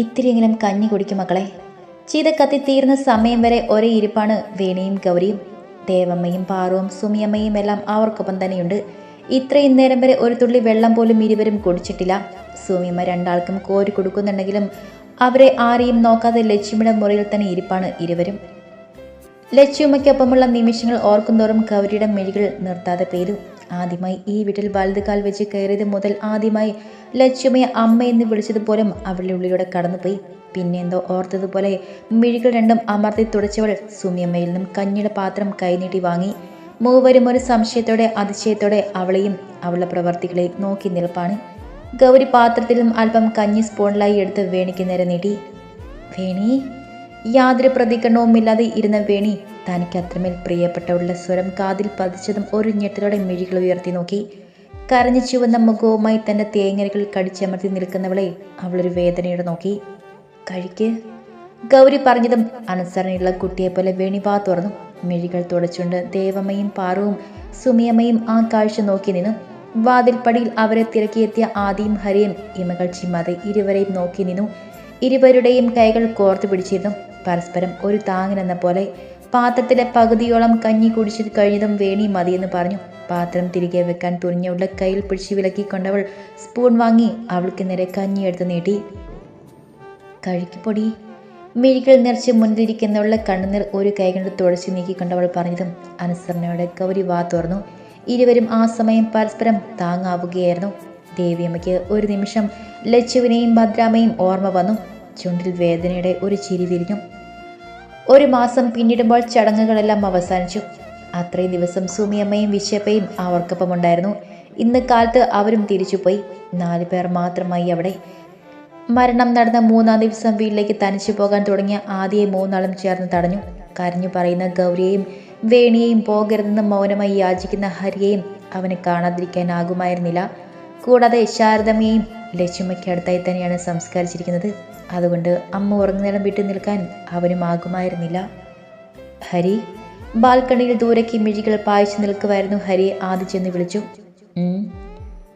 ഇത്തിരിയെങ്കിലും കഞ്ഞി കുടിക്കും മക്കളെ. ചീത കത്തി തീർന്ന സമയം വരെ ഒരേ ഇരിപ്പാണ് വേണിയും ഗൗരിയും. ദേവമ്മയും പാറുവും സുമിയമ്മയും എല്ലാം അവർക്കൊപ്പം തന്നെയുണ്ട്. ഇത്രയും നേരം വരെ ഒരു തുള്ളി വെള്ളം പോലും ഇരുവരും കുടിച്ചിട്ടില്ല. സുമിയമ്മ രണ്ടാൾക്കും കോരി കൊടുക്കുന്നുണ്ടെങ്കിലും അവരെ ആരെയും നോക്കാതെ ലക്ഷ്മിയുടെ മുറിയിൽ തന്നെ ഇരിപ്പാണ് ഇരുവരും. ലക്ഷ്മിയമ്മയ്ക്കൊപ്പമുള്ള നിമിഷങ്ങൾ ഓർക്കുന്തോറും ഗൗരിയുടെ മെഴികൾ നിർത്താതെ പെയ്തു. ആദ്യമായി ഈ വീട്ടിൽ വലതുകാൽ വെച്ച് കയറിയത് മുതൽ ആദ്യമായി ലക്ഷ്മിയെ അമ്മ എന്ന് വിളിച്ചത് പോലും അവളുടെ ഉള്ളിലൂടെ കടന്നുപോയി. പിന്നെ എന്തോ ഓർത്തതുപോലെ മിഴികൾ രണ്ടും അമർത്തി തുടച്ചവൾ സുമിയമ്മയിൽ നിന്നും കഞ്ഞിയുടെ പാത്രം കൈനീട്ടി വാങ്ങി. മൂവരും ഒരു സംശയത്തോടെ അതിശയത്തോടെ അവളെയും അവളുടെ പ്രവർത്തികളെയും നോക്കി നിൽപ്പാണ്. ഗൗരി പാത്രത്തിലും അല്പം കഞ്ഞി സ്പൂണിലായി എടുത്ത് വേണിക്ക് നേരെ നീട്ടി. വേണി? യാതൊരു പ്രതികരണവുമില്ലാതെ ഇരുന്ന വേണി? തനിക്ക് അത്രമേൽ പ്രിയപ്പെട്ടവളുടെ സ്വരം കാതിൽ പതിച്ചതും ഒരു ഞെട്ടലോടെ മിഴികൾ ഉയർത്തി നോക്കി. കരഞ്ഞു ചുവന്ന മുഖവുമായി തന്റെ തേങ്ങലുകൾ കടിച്ചമർത്തി നിൽക്കുന്നവളെ അവളൊരു വേദനയോടെ നോക്കി. കഴിക്ക്. ഗൗരി പറഞ്ഞതും അനുസരണയുള്ള കുട്ടിയെപ്പോലെ പോലെ പാ തുറന്നു. മിഴികൾ തുടച്ചുകൊണ്ട് ദേവമ്മയും പാറുവും സുമിയമ്മയും ആ കാഴ്ച നോക്കി നിന്നു. വാതിൽപ്പടിയിൽ അവരെ തിരക്കിയെത്തിയ ആദിയും ഹരിയും ഇമകൾ ചിമ്മാതെ ഇരുവരെയും നോക്കി നിന്നു. ഇരുവരുടെയും കൈകൾ കോർത്തു പിടിച്ചിരുന്നു. പരസ്പരം ഒരു താങ്ങനെന്ന പോലെ പാത്രത്തിലെ പകുതിയോളം കഞ്ഞി കുടിച്ചു കഴിഞ്ഞതും വേണി മതിയെന്ന് പറഞ്ഞു. പാത്രം തിരികെ വെക്കാൻ തുനിഞ്ഞവളുടെ കയ്യിൽ പിടിച്ചു വിലക്കിക്കൊണ്ടവൾ സ്പൂൺ വാങ്ങി അവൾക്ക് നേരെ കഞ്ഞി എടുത്ത് നീട്ടി. കഴിക്കുപൊടി. മിഴികൾ നിറച്ച് മുന്നിലിരിക്കുന്നവളുടെ കണ്ണുനീർ ഒരു കൈ കൊണ്ട് തുടച്ചു നീക്കിക്കൊണ്ടവൾ പറഞ്ഞതും അനുസരണയോടെ കൗരി വാ തുറന്നു. ഇരുവരും ആ സമയം പരസ്പരം താങ്ങാവുകയായിരുന്നു. ദേവിയമ്മയ്ക്ക് ഒരു നിമിഷം ലച്ചുവിനെയും ഭദ്രാമയും ഓർമ്മ വന്നു. ചുണ്ടിൽ വേദനയുടെ ഒരു ചിരി വിരിഞ്ഞു. ഒരു മാസം പിന്നിടുമ്പോൾ ചടങ്ങുകളെല്ലാം അവസാനിച്ചു. അത്രയും ദിവസം സുമിയമ്മയും വിശപ്പയും അവർക്കൊപ്പം ഉണ്ടായിരുന്നു. ഇന്ന് കാലത്ത് അവരും തിരിച്ചുപോയി. നാല് പേർ മാത്രമായി അവിടെ. മരണം നടന്ന മൂന്നാം ദിവസം വീട്ടിലേക്ക് തനിച്ചു പോകാൻ തുടങ്ങിയ ആദ്യ മൂന്നാളും ചേർന്ന് തടഞ്ഞു. കരഞ്ഞു പറയുന്ന ഗൗരിയെയും വേണിയെയും പോകരുതെന്ന് മൗനമായി യാചിക്കുന്ന ഹരിയെയും അവന് കാണാതിരിക്കാനാകുമായിരുന്നില്ല. കൂടാതെ ശാരദമ്മയെയും ലക്ഷ്മയ്ക്കടുത്തായി തന്നെയാണ് സംസ്കരിച്ചിരിക്കുന്നത്. അതുകൊണ്ട് അമ്മ ഉറങ്ങുന്നേരം വീട്ടിൽ നിൽക്കാൻ അവനും ആകുമായിരുന്നില്ല. ഹരി ബാൽക്കണിയിൽ ദൂരേക്ക് മിഴികൾ പായിച്ചു നിൽക്കുമായിരുന്നു ഹരി. ആദ്യം ചെന്ന് വിളിച്ചു "ഉം,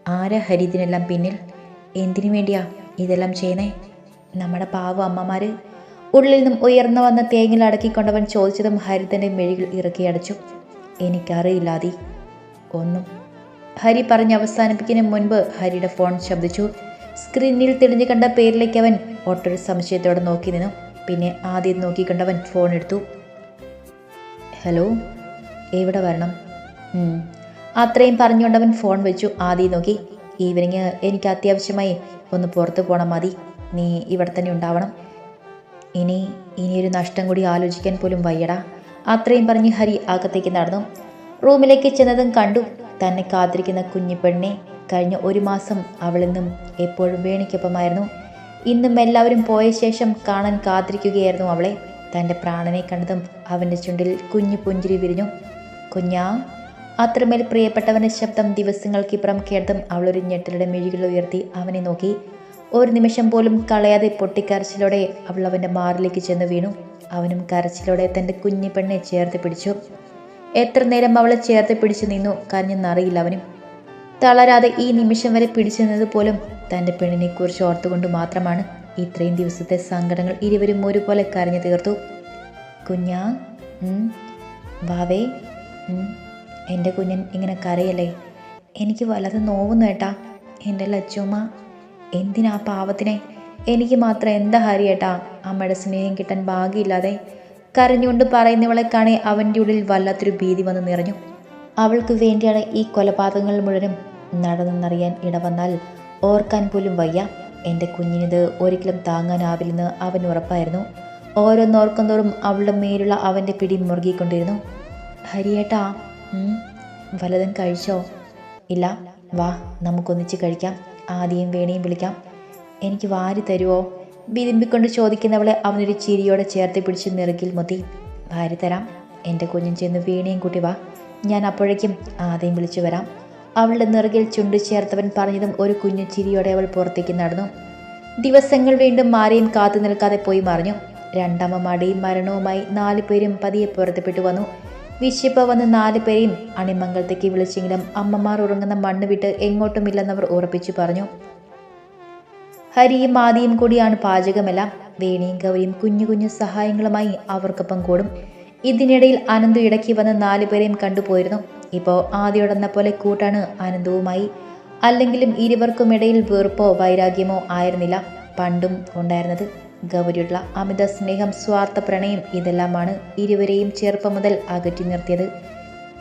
ആരാ ഹരി ഇതിനെല്ലാം പിന്നിൽ? എന്തിനു വേണ്ടിയാ ഇതെല്ലാം ചെയ്യുന്നേ? നമ്മുടെ പാവ അമ്മമാര്. ഉള്ളിൽ നിന്നും ഉയർന്നു വന്ന തേങ്ങിൽ അടക്കിക്കൊണ്ടവൻ ചോദിച്ചതും ഹരി തന്റെ മെഴികൾ ഇറക്കി അടച്ചു. എനിക്കറിയില്ലാതി ഒന്നും. ഹരി പറഞ്ഞ് അവസാനിപ്പിക്കുന്നതിന് മുൻപ് ഹരിയുടെ ഫോൺ ശബ്ദിച്ചു. സ്ക്രീനിൽ തെളിഞ്ഞു കണ്ട പേരിലേക്ക് അവൻ ഓട്ടോ സംശയത്തോടെ നോക്കി നിന്നു. പിന്നെ ആദ്യം നോക്കി കണ്ടവൻ ഫോൺ എടുത്തു. ഹലോ എവിടെ വരണം. അത്രയും പറഞ്ഞുകൊണ്ടവൻ ഫോൺ വെച്ചു. ആദ്യം നോക്കി ഈവനിങ് എനിക്ക് അത്യാവശ്യമായി ഒന്ന് പുറത്ത് പോകണം മതി. നീ ഇവിടെ തന്നെ ഉണ്ടാവണം. ഇനി ഇനിയൊരു നഷ്ടം കൂടി ആലോചിക്കാൻ പോലും വയ്യടാ. അത്രയും പറഞ്ഞ് ഹരി അകത്തേക്ക് നടന്നു. റൂമിലേക്ക് ചെന്നതും കണ്ടു. തന്നെ കാത്തിരിക്കുന്ന കുഞ്ഞിപ്പെണ്ണിനെ കഴിഞ്ഞ ഒരു മാസം അവളെന്നും എപ്പോഴും വേണിക്കൊപ്പമായിരുന്നു. ഇന്നും എല്ലാവരും പോയ ശേഷം കാണാൻ കാത്തിരിക്കുകയായിരുന്നു അവളെ. തന്റെ പ്രാണനെ കണ്ടതും അവന്റെ ചുണ്ടിൽ കുഞ്ഞു പുഞ്ചിരി വിരിഞ്ഞു. കുഞ്ഞാ അത്രമേൽ പ്രിയപ്പെട്ടവന്റെ ശബ്ദം ദിവസങ്ങൾക്കിപ്പുറം കേട്ടതും അവളൊരു ഞെട്ടലുടെ മിഴികൾ ഉയർത്തി അവനെ നോക്കി. ഒരു നിമിഷം പോലും കളയാതെ പൊട്ടിക്കരച്ചിലോടെ അവൾ അവന്റെ മാറിലേക്ക് ചെന്ന് വീണു. അവനും കരച്ചിലോടെ തന്റെ കുഞ്ഞു പെണ്ണെ ചേർത്ത് പിടിച്ചു. എത്ര നേരം അവളെ ചേർത്ത് പിടിച്ചു നിന്നു കരഞ്ഞെന്നറിയില്ല അവനും. തളരാതെ ഈ നിമിഷം വരെ പിടിച്ചു നിന്നത് പോലും തന്റെ പെണ്ണിനെക്കുറിച്ച് ഓർത്തുകൊണ്ട് മാത്രമാണ്. ഇത്രയും ദിവസത്തെ സങ്കടങ്ങൾ ഇരുവരും ഒരുപോലെ കരഞ്ഞു തീർത്തു. കുഞ്ഞാ വാവേ എന്റെ കുഞ്ഞൻ ഇങ്ങനെ കരയല്ലേ? എനിക്ക് വല്ലത് നോവുന്നു ഏട്ടാ. എന്റെ ലച്ചുമ്മ എന്തിനാ പാവത്തിനെ? എനിക്ക് മാത്രം എന്താ ഹരിയേട്ടാ അമ്മയുടെ സ്നേഹം കിട്ടാൻ ഭാഗ്യമില്ലാതെ കരഞ്ഞുകൊണ്ട് പറയുന്നവളെ കാണേ അവന്റെ ഉള്ളിൽ വല്ലാത്തൊരു ഭീതി വന്ന് നിറഞ്ഞു. അവൾക്ക് വേണ്ടിയാണ് ഈ കൊലപാതകങ്ങൾ മുഴുവനും നടന്നെന്നറിയാൻ ഇടവന്നാൽ ഓർക്കാൻ പോലും വയ്യ. എന്റെ കുഞ്ഞിനിത് ഒരിക്കലും താങ്ങാനാവില്ലെന്ന് അവൻ ഉറപ്പായിരുന്നു. ഓരോന്നോർക്കുന്തോറും അവളുടെ മേലുള്ള അവന്റെ പിടി മുറുകിക്കൊണ്ടിരുന്നു. ഹരിയേട്ടാ വലതും കഴിച്ചോ? ഇല്ല വാ നമുക്കൊന്നിച്ച് കഴിക്കാം. ആദ്യം വേണിയും വിളിക്കാം. എനിക്ക് വാരി തരുമോ വിരുമ്പിക്കൊണ്ട് ചോദിക്കുന്നവളെ അവനൊരു ചിരിയോടെ ചേർത്ത് പിടിച്ച് നിറുകിൽ മുത്തി വാരി തരാം. എന്റെ കുഞ്ഞും ചെന്ന് വീണയും കൂട്ടി വാ. ഞാൻ അപ്പോഴേക്കും ആദ്യം വിളിച്ചു വരാം. അവളുടെ നിറകിൽ ചുണ്ടു ചേർത്തവൻ പറഞ്ഞതും ഒരു കുഞ്ഞു ചിരിയോടെ അവൾ പുറത്തേക്ക് നടന്നു. ദിവസങ്ങൾ വീണ്ടും മാറിയും കാത്തു നിൽക്കാതെ പോയി മറിഞ്ഞു. രണ്ടാമ മടിയും മരണവുമായി നാലു പേരും പതിയെ പുറത്തുപെട്ടു വന്നു. വിശപ്പ് വന്ന് നാല് പേരെയും അണിമംഗലത്തേക്ക് വിളിച്ചെങ്കിലും അമ്മമാർ ഉറങ്ങുന്ന മണ്ണ് വിട്ട് എങ്ങോട്ടുമില്ലെന്നവർ ഉറപ്പിച്ചു പറഞ്ഞു. ഹരിയും ആദിയും കൂടിയാണ് പാചകമെല്ലാം. വേണിയും ഗൗരിയും കുഞ്ഞു കുഞ്ഞു സഹായങ്ങളുമായി അവർക്കൊപ്പം കൂടും. ഇതിനിടയിൽ അനന്തു ഇടയ്ക്ക് വന്ന് നാലുപേരെയും കണ്ടുപോയിരുന്നു. ഇപ്പോൾ ആദ്യം പോലെ കൂട്ടാണ് ആനന്ദവുമായി. അല്ലെങ്കിലും ഇരുവർക്കും ഇടയിൽ വെറുപ്പോ വൈരാഗ്യമോ ആയിരുന്നില്ല പണ്ടും ഉണ്ടായിരുന്നത്. ഗൗരിയുള്ള അമിത സ്നേഹം സ്വാർത്ഥ പ്രണയം ഇതെല്ലാമാണ് ഇരുവരെയും ചെറുപ്പം മുതൽ അകറ്റി നിർത്തിയത്.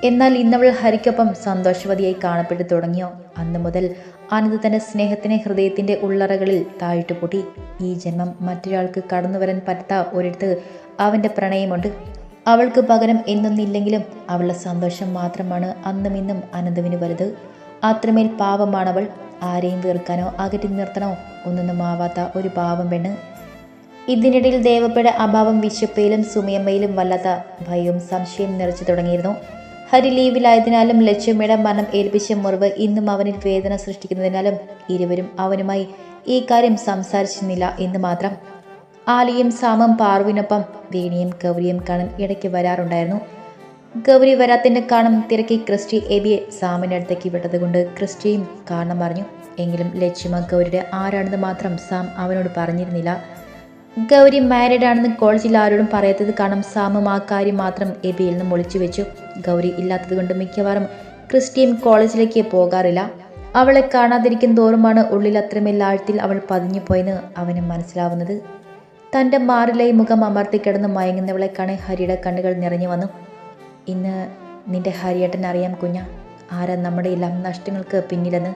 എന്നാൽ ഇന്നവൾ ഹരിക്കൊപ്പം സന്തോഷവതിയായി കാണപ്പെട്ടു തുടങ്ങിയോ? അന്നു മുതൽ അനന്ത് തന്റെ സ്നേഹത്തിനെ ഹൃദയത്തിന്റെ ഉള്ളറകളിൽ താഴ്ത്തുപൂട്ടി ഈ ജന്മം മറ്റൊരാൾക്ക് കടന്നു വരാൻ പറ്റാത്ത ഒരിടത്ത് അവന്റെ പ്രണയമുണ്ട്. അവൾക്ക് പകരം എന്നൊന്നില്ലെങ്കിലും അവളുടെ സന്തോഷം മാത്രമാണ് അന്നും ഇന്നും അനന്തവിന് വലുത്. അത്രമേൽ പാവമാണവൾ. ആരെയും വീർക്കാനോ അകറ്റി നിർത്തണോ ഒന്നൊന്നും ആവാത്ത ഒരു പാവം പെണ്ണ്. ഇതിനിടയിൽ ദേവപ്പയുടെ അഭാവം വിശപ്പയിലും സുമിയമ്മയിലും വല്ലാത്ത ഭയവും സംശയം നിറച്ചു തുടങ്ങിയിരുന്നു. ഹരി ലീവിലായതിനാലും ലക്ഷ്മിയുടെ മനം ഏൽപ്പിച്ച മുറിവ് ഇന്നും അവനിൽ വേദന സൃഷ്ടിക്കുന്നതിനാലും ഇരുവരും അവനുമായി ഈ കാര്യം സംസാരിച്ചിരുന്നില്ല എന്ന് മാത്രം. ആലിയും സാമും പാർവിനൊപ്പം വേണിയും ഗൗരിയും കാണാൻ ഇടയ്ക്ക് വരാറുണ്ടായിരുന്നു. ഗൗരി വരാത്തിന്റെ കാണും തിരക്കി ക്രിസ്റ്റി എബിയെ സാമിന്റെ അടുത്തേക്ക് വിട്ടതുകൊണ്ട് ക്രിസ്റ്റിയും കാരണം പറഞ്ഞു എങ്കിലും ലക്ഷ്മ ഗൗരിയുടെ ആരാണെന്ന് മാത്രം സാം അവനോട് പറഞ്ഞിരുന്നില്ല. ഗൗരി മാരീഡ് ആണെന്ന് കോളേജിൽ ആരോടും പറയാത്തത് കാരണം സാമും ആ കാര്യം മാത്രം എബിയിൽ നിന്ന് ഒളിച്ചു വെച്ചു. ഗൗരി ഇല്ലാത്തതുകൊണ്ട് മിക്കവാറും ക്രിസ്റ്റിയും കോളേജിലേക്ക് പോകാറില്ല. അവളെ കാണാതിരിക്കും തോറുമാണ് ഉള്ളിൽ അത്രമേൽ ആഴത്തിൽ അവൾ പതിഞ്ഞു പോയെന്ന് അവന് മനസ്സിലാവുന്നത്. തന്റെ മാറിലെ മുഖം അമർത്തി കിടന്ന് മയങ്ങുന്നവളെ കാണെ ഹരിയുടെ കണ്ണുകൾ നിറഞ്ഞു വന്നു. ഇന്ന് നിന്റെ ഹരിയേട്ടൻ അറിയാം കുഞ്ഞ. ആരാ നമ്മുടെ എല്ലാം നഷ്ടങ്ങൾക്ക് പിന്നിലെന്ന്?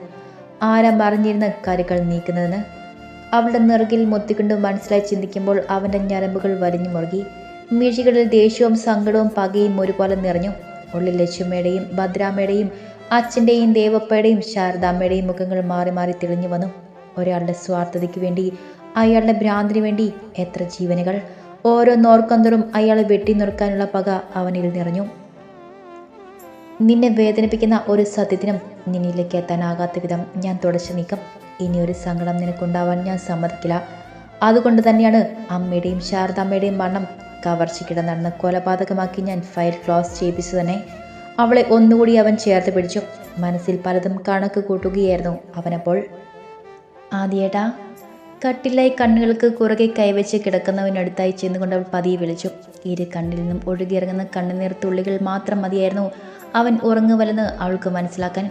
ആരാ മറിഞ്ഞിരുന്ന കാര്യങ്ങൾ നീക്കുന്നതെന്ന്? അവളുടെ നിറകിൽ മുത്തിക്കൊണ്ട് മനസ്സിലായി ചിന്തിക്കുമ്പോൾ അവന്റെ ഞരമ്പുകൾ വലിഞ്ഞു മുറുകി. മിഴികളിൽ ദേഷ്യവും സങ്കടവും പകയും ഒരുപോലെ നിറഞ്ഞു. ഉള്ളിൽ ലക്ഷ്മയുടെയും ഭദ്രാമ്മയുടെയും അച്ഛന്റെയും ദേവപ്പയുടെയും ശാരദാമ്മയുടെയും മുഖങ്ങൾ മാറി മാറി തെളിഞ്ഞു വന്നു. ഒരാളുടെ സ്വാർത്ഥതയ്ക്ക് വേണ്ടി അയാളുടെ ഭ്രാന്തിന് വേണ്ടി എത്ര ജീവനുകൾ. ഓരോ നോർക്കന്തറും അയാളെ വെട്ടി നിർക്കാനുള്ള പക അവനിൽ നിറഞ്ഞു. നിന്നെ വേദനിപ്പിക്കുന്ന ഒരു സത്യത്തിനും നിന്നിലേക്ക് എത്താനാകാത്ത വിധം ഞാൻ തുടച്ചു നീക്കം. ഇനി ഒരു സങ്കടം നിനക്കുണ്ടാവാൻ ഞാൻ സമ്മതിക്കില്ല. അതുകൊണ്ട് തന്നെയാണ് അമ്മയുടെയും ശാരദാമ്മയുടെയും മരണം കവർച്ചയ്ക്കിട നടന്ന് കൊലപാതകമാക്കി ഞാൻ ഫയൽ ക്ലോസ് ചെയ്യിപ്പിച്ചു തന്നെ. അവളെ ഒന്നുകൂടി അവൻ ചേർത്ത് പിടിച്ചു. മനസ്സിൽ പലതും കണക്ക് കൂട്ടുകയായിരുന്നു അവനപ്പോൾ. ആദ്യേട്ടാ കട്ടിലായി കണ്ണുകൾക്ക് കുറുകെ കൈവച്ച് കിടക്കുന്നവനടുത്തായി ചെന്നുകൊണ്ട് അവൾ പതിയെ വിളിച്ചു. ഇരു കണ്ണിൽ നിന്നും ഒഴുകിയിറങ്ങുന്ന കണ്ണുനീർ തുള്ളികൾ മാത്രം മതിയായിരുന്നു അവൻ ഉറങ്ങുവല്ലെന്ന് അവൾക്ക് മനസ്സിലാക്കാൻ.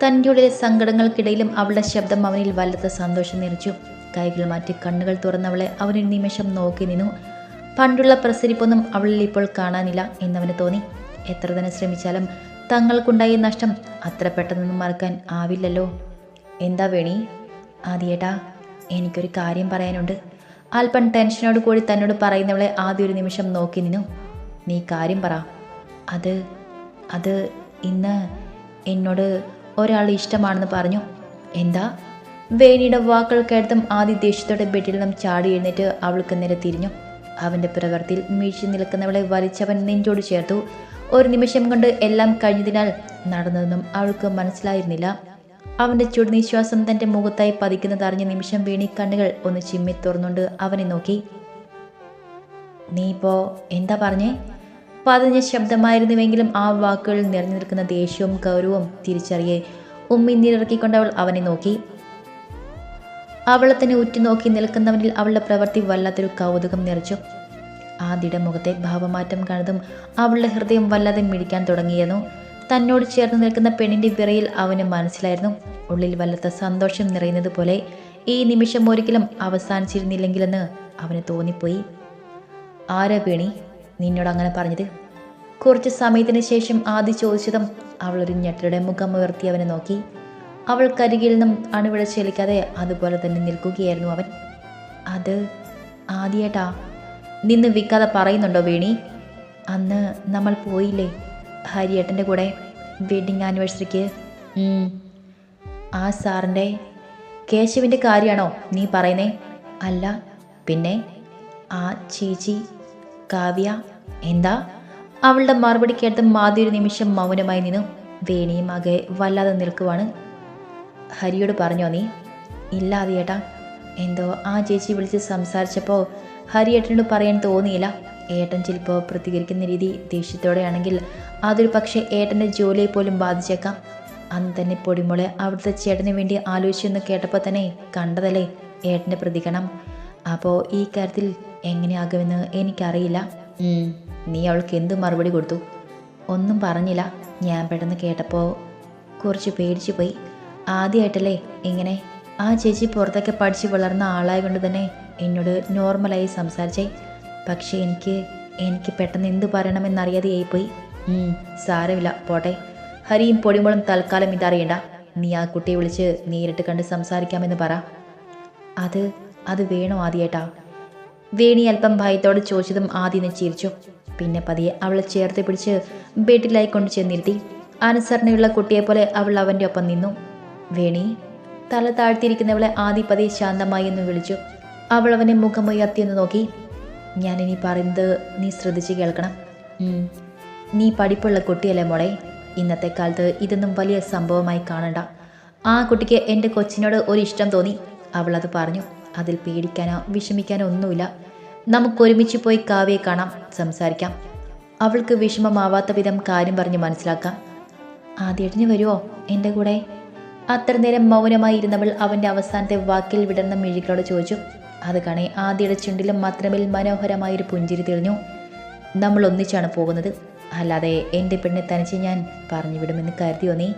തന്റെ ഉള്ളിലെ സങ്കടങ്ങൾക്കിടയിലും അവളുടെ ശബ്ദം അവനിൽ വല്ലാത്ത സന്തോഷം നിറച്ചു. കൈകൾ മാറ്റി കണ്ണുകൾ തുറന്നവളെ അവനൊരു നിമിഷം നോക്കി നിന്നു. പണ്ടുള്ള പ്രസരിപ്പൊന്നും അവളിൽ ഇപ്പോൾ കാണാനില്ല എന്നവന് തോന്നി. എത്ര തന്നെ ശ്രമിച്ചാലും തങ്ങൾക്കുണ്ടായ നഷ്ടം അത്ര പെട്ടെന്നൊന്നും മറക്കാൻ ആവില്ലല്ലോ. എന്താ വേണി? ആദ്യേട്ടാ എനിക്കൊരു കാര്യം പറയാനുണ്ട്. അല്പം ടെൻഷനോട് കൂടി തന്നോട് പറയുന്നവളെ ആദ്യ ഒരു നിമിഷം നോക്കി നിന്നു. നീ കാര്യം പറ. അത് അത് ഇന്ന് എന്നോട് ഒരാൾ ഇഷ്ടമാണെന്ന് പറഞ്ഞു. എന്താ? വേണിയുടെ വാക്കുകൾ കേട്ടതും ആദ്യ ദേഷ്യത്തോടെ ബെഡിൽ നിന്നും ചാടി എഴുന്നേറ്റ് അവൾക്ക് നേരെ തിരിഞ്ഞു. അവന്റെ പ്രവൃത്തിയിൽ മീഴ്ച നിൽക്കുന്നവളെ വലിച്ചവൻ നെഞ്ചോട് ചേർത്തു. ഒരു നിമിഷം കൊണ്ട് എല്ലാം കഴിഞ്ഞതിനാൽ നടന്നതെന്നും അവൾക്ക് മനസ്സിലായിരുന്നില്ല. അവന്റെ ചുടുനിശ്വാസം തന്റെ മുഖത്തായി പതിക്കുന്നതറിഞ്ഞ നിമിഷം വീണി കണ്ണുകൾ ഒന്ന് ചിമ്മി തുറന്നുകൊണ്ട് അവനെ നോക്കി. നീ ഇപ്പോ എന്താ പറഞ്ഞേ? പതിഞ്ഞ ശബ്ദമായിരുന്നുവെങ്കിലും ആ വാക്കുകളിൽ നിറഞ്ഞു നിൽക്കുന്ന ദേഷ്യവും ഗൗരവവും തിരിച്ചറിയെ ഉമ്മി നീരിറക്കിക്കൊണ്ട് അവൾ അവനെ നോക്കി. അവളെ തന്നെ ഉറ്റുനോക്കി നിൽക്കുന്നവനിൽ അവളുടെ പ്രവൃത്തി വല്ലാത്തൊരു കൗതുകം നിറച്ചു. ആ മുഖത്തെ ഭാവമാറ്റം കണ്ടതും അവളുടെ ഹൃദയം വല്ലാതെ മിടിക്കാൻ തുടങ്ങിയിരുന്നു തന്നോട് ചേർന്ന് നിൽക്കുന്ന പെണ്ണിന്റെ വിറയിൽ അവന് മനസ്സിലായിരുന്നു. ഉള്ളിൽ വല്ലാത്ത സന്തോഷം നിറയുന്നത് പോലെ ഈ നിമിഷം ഒരിക്കലും അവസാനിച്ചിരുന്നില്ലെങ്കിലെന്ന് അവന് തോന്നിപ്പോയി. ആരാ പേണി നിന്നോട് അങ്ങനെ പറഞ്ഞത്? കുറച്ച് സമയത്തിന് ശേഷം ആദ്യ ചോദിച്ചതും അവൾ ഒരു ഞെട്ടലുടെ മുഖം ഉയർത്തി അവനെ നോക്കി. അവൾ കരികിൽ നിന്നും അണുവിട ചെലിക്കാതെ അതുപോലെ തന്നെ നിൽക്കുകയായിരുന്നു അവൻ. അത് ആദ്യേട്ടാ. നിന്ന് വിൽക്കാതെ പറയുന്നുണ്ടോ വേണി? അന്ന് നമ്മൾ പോയില്ലേ? ഹരിയേട്ടന്റെ കൂടെ വെഡിങ് ആനിവേഴ്സറിക്ക്. ആ സാറിന്റെ കേശവിന്റെ കാര്യമാണോ നീ പറയുന്നേ? അല്ല. പിന്നെ ആ ചേച്ചി കാവ്യ എന്താ? അവളുടെ മറുപടി കേട്ട് മാതി ഒരു നിമിഷം മൗനമായി നിന്നു. വേണിയും ആകെ വല്ലാതെ നിൽക്കുവാണ്. ഹരിയോട് പറഞ്ഞോ നീ? ഇല്ല ചേട്ടാ എന്തോ ആ ചേച്ചി വിളിച്ച് സംസാരിച്ചപ്പോൾ ഹരിയേട്ടനോട് പറയാൻ തോന്നിയില്ല. ഏട്ടൻ ചിലപ്പോൾ പ്രതികരിക്കുന്ന രീതി ദേഷ്യത്തോടെയാണെങ്കിൽ അതൊരു പക്ഷേ ഏട്ടന്റെ ജോലിയെ പോലും ബാധിച്ചേക്കാം. അന്ന് തന്നെ പൊടിമുളെ അവിടുത്തെ ചേട്ടന് വേണ്ടി ആലോചിച്ചെന്ന് കേട്ടപ്പോൾ തന്നെ കണ്ടതല്ലേ ഏട്ടന്റെ പ്രതികരണം. അപ്പോൾ ഈ കാര്യത്തിൽ എങ്ങനെയാകുമെന്ന് എനിക്കറിയില്ല. നീ അവൾക്ക് എന്ത് മറുപടി കൊടുത്തു? ഒന്നും പറഞ്ഞില്ല. ഞാൻ പെട്ടെന്ന് കേട്ടപ്പോൾ കുറച്ച് പേടിച്ചു പോയി. ആദ്യമായിട്ടല്ലേ ഇങ്ങനെ ആ ചേച്ചി പുറത്തൊക്കെ പഠിച്ച് വളർന്ന ആളായ കൊണ്ട് തന്നെ എന്നോട് നോർമലായി സംസാരിച്ചേ. പക്ഷേ എനിക്ക് എനിക്ക് പെട്ടെന്ന് എന്ത് പറയണമെന്നറിയാതെ ആയിപ്പോയി സാരമില്ല പോട്ടെ. ഹരിയും പൊടിമുളം തൽക്കാലം ഇതറിയണ്ട. നീ ആ കുട്ടിയെ വിളിച്ച് നേരിട്ട് കണ്ട് സംസാരിക്കാമെന്ന് പറ. അത് അത് വേണോ ആദ്യേട്ടാ? വേണി അല്പം ഭയത്തോടെ ചോദിച്ചതും ആദ്യം ചിരിച്ചു. പിന്നെ പതിയെ അവളെ ചേർത്ത് പിടിച്ച് ബെഡിലായി കൊണ്ട് ചെന്നിരുത്തി അനുസരണയുള്ള കുട്ടിയെപ്പോലെ അവൾ അവന്റെ ഒപ്പം നിന്നു. വേണി തല താഴ്ത്തിയിരിക്കുന്നവളെ ആദ്യ പതിയെ ശാന്തമായി എന്ന് വിളിച്ചു. അവൾ അവനെ മുഖമുയർത്തിയെന്ന് നോക്കി. ഞാനിനി പറയുന്നത് നീ ശ്രദ്ധിച്ച് കേൾക്കണം. നീ പഠിപ്പുള്ള കുട്ടിയല്ലേ മോളെ? ഇന്നത്തെ കാലത്ത് ഇതൊന്നും വലിയ സംഭവമായി കാണണ്ട. ആ കുട്ടിക്ക് എന്റെ കൊച്ചിനോട് ഒരു ഇഷ്ടം തോന്നി. അവൾ അത് പറഞ്ഞു. അതിൽ പേടിക്കാനോ വിഷമിക്കാനോ ഒന്നുമില്ല. നമുക്ക് ഒരുമിച്ച് പോയി കാവ്യെ കാണാം സംസാരിക്കാം. അവൾക്ക് വിഷമമാവാത്ത വിധം കാര്യം പറഞ്ഞ് മനസ്സിലാക്കാം. ആദ്യേട്ടന് വരുമോ എന്റെ കൂടെ? അത്ര നേരം മൗനമായി ഇരുന്നവൾ അവന്റെ അവസാനത്തെ വാക്കിൽ വിടർന്ന മിഴികളോട് ചോദിച്ചു. അത് കാണേ ആദ്യയുടെ ചുണ്ടിലും മാത്രമേ മനോഹരമായൊരു പുഞ്ചിരി തെളിഞ്ഞു. നമ്മൾ ഒന്നിച്ചാണ് പോകുന്നത്. അല്ലാതെ എന്റെ പെണ്ണെ തനിച്ച് ഞാൻ പറഞ്ഞു വിടുമെന്ന് കരുതിയോ നീ?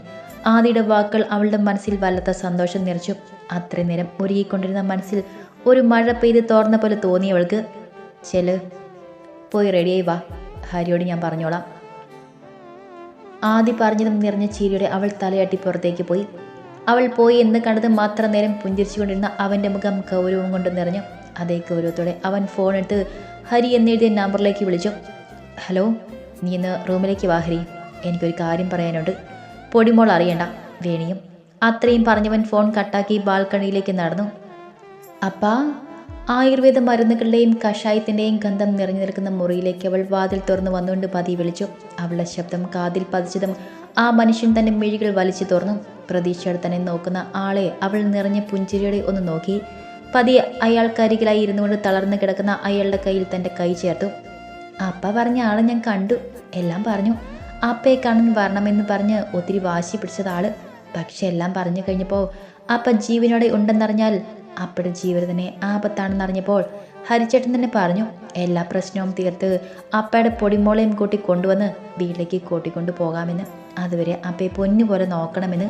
ആദിയുടെ വാക്കുകൾ അവളുടെ മനസ്സിൽ വല്ലാത്ത സന്തോഷം നിറച്ചു. അത്രയും നേരം ഒരുങ്ങിക്കൊണ്ടിരുന്ന മനസ്സിൽ ഒരു മഴ പെയ്ത് തോർന്ന പോലെ തോന്നി അവൾക്ക്. ചെൽ പോയി റെഡിയായി വാ. ഹരിയോട് ഞാൻ പറഞ്ഞോളാം. ആദി പറഞ്ഞതും നിറഞ്ഞ ചീരിയുടെ അവൾ തലയാട്ടി പുറത്തേക്ക് പോയി. അവൾ പോയി എന്ന് കണ്ടത് മാത്രം നേരം പുഞ്ചിരിച്ചുകൊണ്ടിരുന്ന അവന്റെ മുഖം ഗൗരവം കൊണ്ട് നിറഞ്ഞു. അതേ ഗൗരവത്തോടെ അവൻ ഫോൺ എടുത്ത് ഹരി എന്നെഴുതിയ നമ്പറിലേക്ക് വിളിച്ചു. ഹലോ നീ ഇന്ന് റൂമിലേക്ക് വാ ഹരി. എനിക്കൊരു കാര്യം പറയാനുണ്ട്. പൊടിമോൾ അറിയണ്ട വേണിയും. അത്രയും പറഞ്ഞവൻ ഫോൺ കട്ടാക്കി ബാൽക്കണിയിലേക്ക് നടന്നു. അപ്പാ ആയുർവേദ മരുന്നുകളുടെയും കഷായത്തിന്റെയും ഗന്ധം നിറഞ്ഞു നിൽക്കുന്ന മുറിയിലേക്ക് അവൾ വാതിൽ തുറന്നു വന്നുകൊണ്ട് പതി വിളിച്ചു. അവളുടെ ശബ്ദം കാതിൽ പതിച്ചതും ആ മനുഷ്യൻ തന്റെ മിഴികൾ വലിച്ചു തുറന്നു പ്രതീക്ഷയോടെ തന്നെ നോക്കുന്ന ആളെ അവൾ നിറഞ്ഞ പുഞ്ചിരിയോടെ ഒന്ന് നോക്കി. പതിയെ അയാൾക്കരികിലായി ഇരുന്നുകൊണ്ട് തളർന്നു കിടക്കുന്ന അയാളുടെ കയ്യിൽ തന്റെ കൈ ചേർത്തു. അപ്പ പറഞ്ഞ ആളെ ഞാൻ കണ്ടു. എല്ലാം പറഞ്ഞു. അപ്പയെ കാണാൻ വരണമെന്ന് പറഞ്ഞ് ഒത്തിരി വാശി പിടിച്ചത് ആൾ. പക്ഷെ എല്ലാം പറഞ്ഞു കഴിഞ്ഞപ്പോൾ അപ്പ ജീവനോടെ ഉണ്ടെന്നറിഞ്ഞാൽ അപ്പയുടെ ജീവൻ തന്നെ ആപത്താണെന്നറിഞ്ഞപ്പോൾ ഹരിച്ചേട്ടൻ തന്നെ പറഞ്ഞു എല്ലാ പ്രശ്നവും തീർത്ത് അപ്പയുടെ പൊടിമോളയും കൂട്ടി കൊണ്ടുവന്ന് വീട്ടിലേക്ക് കൂട്ടിക്കൊണ്ടു പോകാമെന്ന്. അതുവരെ അപ്പയെ പൊന്നുപോലെ നോക്കണമെന്ന്.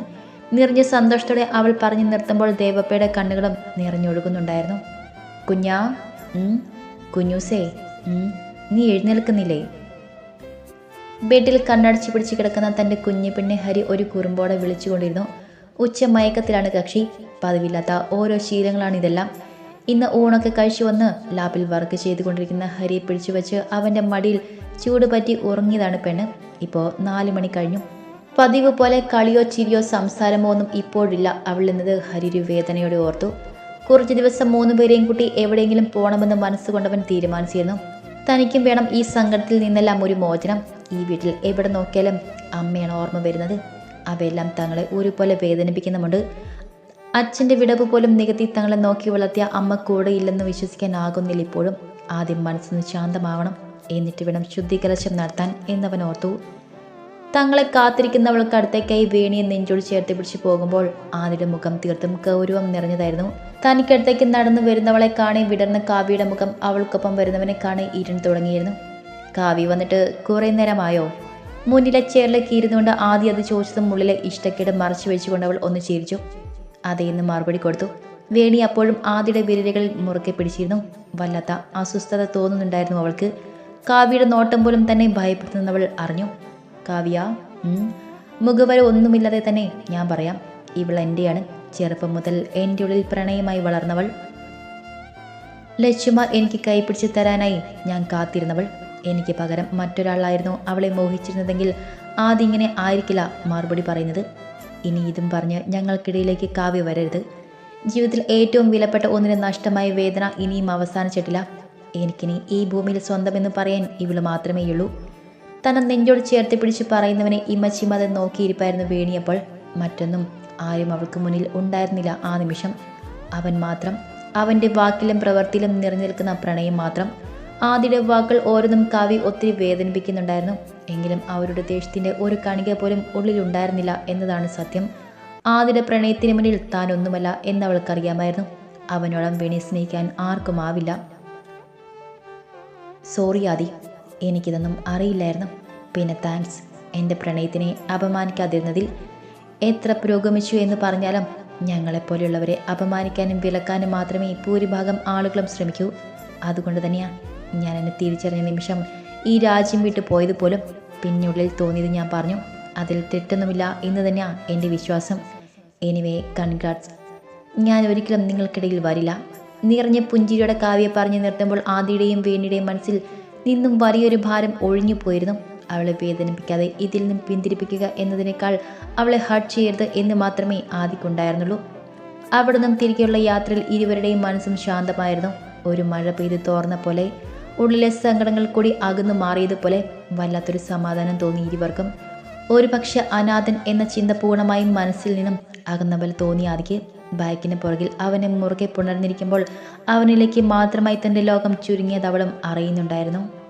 നിറഞ്ഞ സന്തോഷത്തോടെ അവൾ പറഞ്ഞു നിർത്തുമ്പോൾ ദേവപ്പയുടെ കണ്ണുകളും നിറഞ്ഞൊഴുകുന്നുണ്ടായിരുന്നു. കുഞ്ഞാ കുഞ്ഞൂസേ നീ എഴുന്നേൽക്കുന്നില്ലേ? ബെഡിൽ കണ്ണടച്ചു പിടിച്ച് കിടക്കുന്ന തന്റെ കുഞ്ഞു പെണ്ണെ ഹരി ഒരു കുറുമ്പോടെ വിളിച്ചുകൊണ്ടിരുന്നു. ഉച്ച മയക്കത്തിലാണ് കക്ഷി. പതിവില്ലാത്ത ഓരോ ശീലങ്ങളാണ് ഇതെല്ലാം. ഇന്ന് ഊണൊക്കെ കഴിച്ചു വന്ന് ലാബിൽ വർക്ക് ചെയ്തുകൊണ്ടിരിക്കുന്ന ഹരിയെ പിടിച്ചു വെച്ച് അവന്റെ മടിയിൽ ചൂട് പറ്റി ഉറങ്ങിയതാണ് പെണ്ണ്. ഇപ്പോൾ നാല് മണി കഴിഞ്ഞു. പതിവ് പോലെ കളിയോ ചിരിയോ സംസാരമോ ഒന്നും ഇപ്പോഴില്ല. അവൾ എന്നത് ഹരിരു വേദനയോടെ ഓർത്തു. കുറച്ച് ദിവസം മൂന്ന് പേരെയും കൂട്ടി എവിടെയെങ്കിലും പോകണമെന്ന് മനസ്സുകൊണ്ടവൻ തീരുമാനിച്ചിരുന്നു. തനിക്കും വേണം ഈ സങ്കടത്തിൽ നിന്നെല്ലാം ഒരു മോചനം. ഈ വീട്ടിൽ എവിടെ നോക്കിയാലും അമ്മയാണ് ഓർമ്മ വരുന്നത്. അവയെല്ലാം തങ്ങളെ ഒരുപോലെ വേദനിപ്പിക്കുന്നുമുണ്ട്. അച്ഛന്റെ വിടവ് പോലും നികത്തി തങ്ങളെ നോക്കി വളർത്തിയ അമ്മ കൂടെ ഇല്ലെന്ന് വിശ്വസിക്കാനാകുന്നില്ല ഇപ്പോഴും. ആദ്യം മനസ്സൊന്ന് ശാന്തമാവണം. എന്നിട്ട് വേണം ശുദ്ധികലശം നടത്താൻ എന്നവൻ ഓർത്തു. തങ്ങളെ കാത്തിരിക്കുന്നവൾക്ക് അടുത്തേക്കായി വേണിയെ നെഞ്ചോട് ചേർത്ത് പിടിച്ചു പോകുമ്പോൾ ആദിയുടെ മുഖം തീർത്തും ഗൗരവം നിറഞ്ഞതായിരുന്നു. തനിക്കടുത്തേക്ക് നടന്നു വരുന്നവളെ കാണി വിടർന്ന കാവ്യയുടെ മുഖം അവൾക്കൊപ്പം വരുന്നവനെ കാണി ഇരുന്ന് തുടങ്ങിയിരുന്നു. കാവ്യ വന്നിട്ട് കുറേ നേരമായോ? മുന്നിലെ ചേറിലേക്ക് ഇരുന്നുകൊണ്ട് ആദ്യം അത് ചോദിച്ചതും ഉള്ളിലെ ഇഷ്ടക്കേട് മറച്ചു വെച്ചുകൊണ്ട് അവൾ ഒന്ന് ചിരിച്ചു. അതേന്ന് മറുപടി കൊടുത്തു. വേണി അപ്പോഴും ആദിയുടെ വിരലുകളിൽ മുറുക്കെ പിടിച്ചിരുന്നു. വല്ലാത്ത അസ്വസ്ഥത തോന്നുന്നുണ്ടായിരുന്നു അവൾക്ക്. കാവ്യയുടെ നോട്ടം പോലും തന്നെ ഭയപ്പെടുത്തുന്നവൾ അറിഞ്ഞു. കാവ്യ മുഖവര ഒന്നുമില്ലാതെ തന്നെ ഞാൻ പറയാം ഇവൾ എന്റെയാണ് ചെറുപ്പം മുതൽ എന്റെ ഉള്ളിൽ പ്രണയമായി വളർന്നവൾ. ലക്ഷ്മ എനിക്ക് കൈപിടിച്ച് തരാനായി ഞാൻ കാത്തിരുന്നവൾ. എനിക്ക് പകരം മറ്റൊരാളായിരുന്നു അവളെ മോഹിച്ചിരുന്നതെങ്കിൽ ആദ്യം ഇങ്ങനെ ആയിരിക്കില്ല മറുപടി പറയുന്നത്. ഇനി ഇതും പറഞ്ഞ് ഞങ്ങൾക്കിടയിലേക്ക് കാവ്യ വരരുത്. ജീവിതത്തിൽ ഏറ്റവും വിലപ്പെട്ട ഒന്നിന് നഷ്ടമായ വേദന ഇനിയും അവസാനിച്ചിട്ടില്ല. എനിക്കിനി ഈ ഭൂമിയിൽ സ്വന്തമെന്ന് പറയാൻ ഇവൾ മാത്രമേയുള്ളൂ. തന്നെ നെഞ്ചോട് ചേർത്ത് പിടിച്ച് പറയുന്നവനെ ഇമ്മച്ചിമതെ നോക്കിയിരിപ്പായിരുന്നു വേണിയപ്പോൾ മറ്റൊന്നും ആരും അവൾക്ക് മുന്നിൽ ഉണ്ടായിരുന്നില്ല. ആ നിമിഷം അവൻ മാത്രം അവന്റെ വാക്കിലും പ്രവൃത്തിയിലും നിറഞ്ഞു നിൽക്കുന്ന പ്രണയം മാത്രം ആദ്യയുടെ വാക്കുകൾ ഓരോന്നും കാവ്യ ഒത്തിരി വേദനിപ്പിക്കുന്നുണ്ടായിരുന്നു. എങ്കിലും അവരുടെ ദേഷ്യത്തിന്റെ ഒരു കണിക പോലും ഉള്ളിലുണ്ടായിരുന്നില്ല എന്നതാണ് സത്യം. ആദ്യയുടെ പ്രണയത്തിന് മുന്നിൽ താൻ ഒന്നുമല്ല എന്ന് അവൾക്കറിയാമായിരുന്നു. അവനോളം വേണി സ്നേഹിക്കാൻ ആർക്കും ആവില്ല. സോറി ആദി. എനിക്കിതൊന്നും അറിയില്ലായിരുന്നു. പിന്നെ താങ്ക്സ്. എന്റെ പ്രണയത്തിനെ അപമാനിക്കാതിരുന്നതിൽ എത്ര പുരോഗമിച്ചു എന്ന് പറഞ്ഞാലും ഞങ്ങളെപ്പോലെയുള്ളവരെ അപമാനിക്കാനും വിലക്കാനും മാത്രമേ ഭൂരിഭാഗം ആളുകളും ശ്രമിക്കൂ. അതുകൊണ്ട് തന്നെയാണ് ഞാൻ എന്നെ തിരിച്ചറിഞ്ഞ നിമിഷം ഈ രാജ്യം വിട്ടു പോയത് പോലും പിന്നുള്ളിൽ തോന്നിയത് ഞാൻ പറഞ്ഞു. അതിൽ തെറ്റൊന്നുമില്ല എന്ന് തന്നെയാണ് എന്റെ വിശ്വാസം. Anyway congrats. ഞാൻ ഒരിക്കലും നിങ്ങൾക്കിടയിൽ വരില്ല. നിറഞ്ഞ പുഞ്ചിരിയുടെ കാവ്യ പറഞ്ഞു നിർത്തുമ്പോൾ ആദിയുടെയും വേണിയുടെയും മനസ്സിൽ നിന്നും വലിയൊരു ഭാരം ഒഴിഞ്ഞു പോയിരുന്നു. അവളെ വേദനിപ്പിക്കാതെ ഇതിൽ നിന്നും പിന്തിരിപ്പിക്കുക എന്നതിനേക്കാൾ അവളെ ഹർട്ട് ചെയ്യരുത് എന്ന് മാത്രമേ ആദിക്കുണ്ടായിരുന്നുള്ളൂ അവിടെ നിന്നും തിരികെയുള്ള യാത്രയിൽ ഇരുവരുടെയും മനസ്സും ശാന്തമായിരുന്നു. ഒരു മഴ പെയ്ത് തോർന്ന പോലെ ഉള്ളിലെ സങ്കടങ്ങൾ കൂടി അകന്നു മാറിയതുപോലെ വല്ലാത്തൊരു സമാധാനം തോന്നി ഇരുവർക്കും. ഒരു പക്ഷെ അനാഥൻ എന്ന ചിന്ത പൂർണമായും മനസ്സിൽ നിന്നും അകന്നവൽ തോന്നി ബൈക്കിന് പുറകിൽ അവനെ മുറുകെ പുണർന്നിരിക്കുമ്പോൾ അവനിലേക്ക് മാത്രമായി തന്റെ ലോകം ചുരുങ്ങിയത് അവളും അറിയുന്നുണ്ടായിരുന്നു.